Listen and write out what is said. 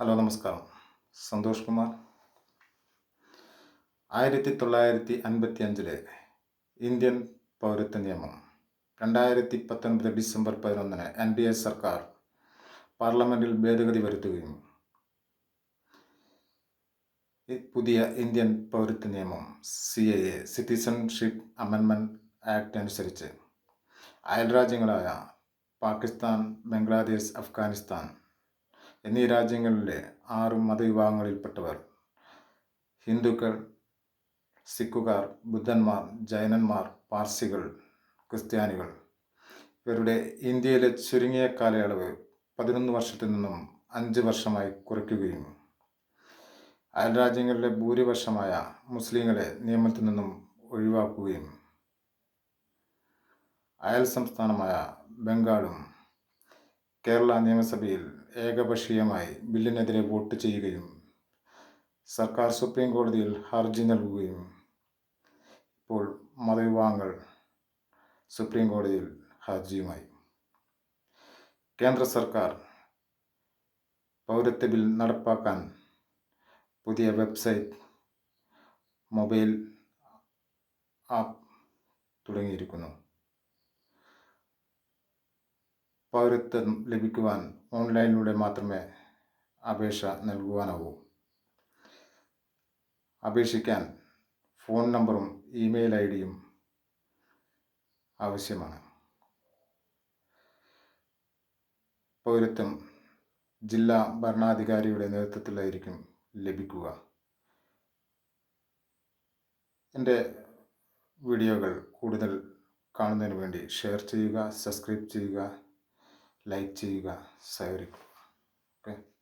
Hello നമസ്കാരം. സന്തോഷ് കുമാർ. ആയിരത്തി തൊള്ളായിരത്തി അൻപത്തി അഞ്ചിലെ ഇന്ത്യൻ പൗരത്വ നിയമം രണ്ടായിരത്തി പത്തൊൻപത് ഡിസംബർ പതിനൊന്നിന് എൻ ഡി എ സർക്കാർ പാർലമെന്റിൽ ഭേദഗതി വരുത്തുകയും പുതിയ ഇന്ത്യൻ പൗരത്വ നിയമം സി എ എ സിറ്റിസൺഷിപ്പ് അമെൻമെന്റ് ആക്ട് അനുസരിച്ച് അയൽരാജ്യങ്ങളായ പാകിസ്ഥാൻ ബംഗ്ലാദേശ് അഫ്ഗാനിസ്ഥാൻ എന്നീ രാജ്യങ്ങളിലെ ആറ് മതവിഭാഗങ്ങളിൽപ്പെട്ടവർ ഹിന്ദുക്കൾ സിഖുകാർ ബുദ്ധന്മാർ ജൈനന്മാർ പാർസികൾ ക്രിസ്ത്യാനികൾ. ഇവരുടെ ഇന്ത്യയിലെ ചുരുങ്ങിയ കാലയളവ് പതിനൊന്ന് വർഷത്തിൽ നിന്നും അഞ്ച് വർഷമായി കുറയ്ക്കുകയും അയൽരാജ്യങ്ങളിലെ ഭൂരിപക്ഷമായ മുസ്ലിങ്ങളെ നിയമത്തിൽ നിന്നും ഒഴിവാക്കുകയും. അയൽ സംസ്ഥാനമായ ബംഗാളും കേരള നിയമസഭയിൽ ഏകപക്ഷീയമായി ബില്ലിനെതിരെ വോട്ട് ചെയ്യുകയും സർക്കാർ സുപ്രീം കോടതിയിൽ ഹർജി നൽകുകയും. ഇപ്പോൾ മതവിഭാഗങ്ങൾ സുപ്രീം കോടതിയിൽ ഹർജിയുമായി. കേന്ദ്ര സർക്കാർ പൗരത്വ ബിൽ നടപ്പാക്കാൻ പുതിയ വെബ്സൈറ്റ് മൊബൈൽ ആപ്പ് തുടങ്ങിയിരിക്കുന്നു. പൗരത്വം ലഭിക്കുവാൻ ഓൺലൈനിലൂടെ മാത്രമേ അപേക്ഷ നൽകുവാനാവൂ. അപേക്ഷിക്കാൻ ഫോൺ നമ്പറും ഇമെയിൽ ഐ ഡിയും ആവശ്യമാണ്. പൗരത്വം ജില്ലാ ഭരണാധികാരിയുടെ നേതൃത്വത്തിലായിരിക്കും ലഭിക്കുക. എന്റെ വീഡിയോകൾ കൂടുതൽ കാണുന്നതിന് വേണ്ടി ഷെയർ ചെയ്യുക സബ്സ്ക്രൈബ് ചെയ്യുക. ലൈക്ക് ചെയ്യുക. സഹകരിക്കുക ഓക്കെ.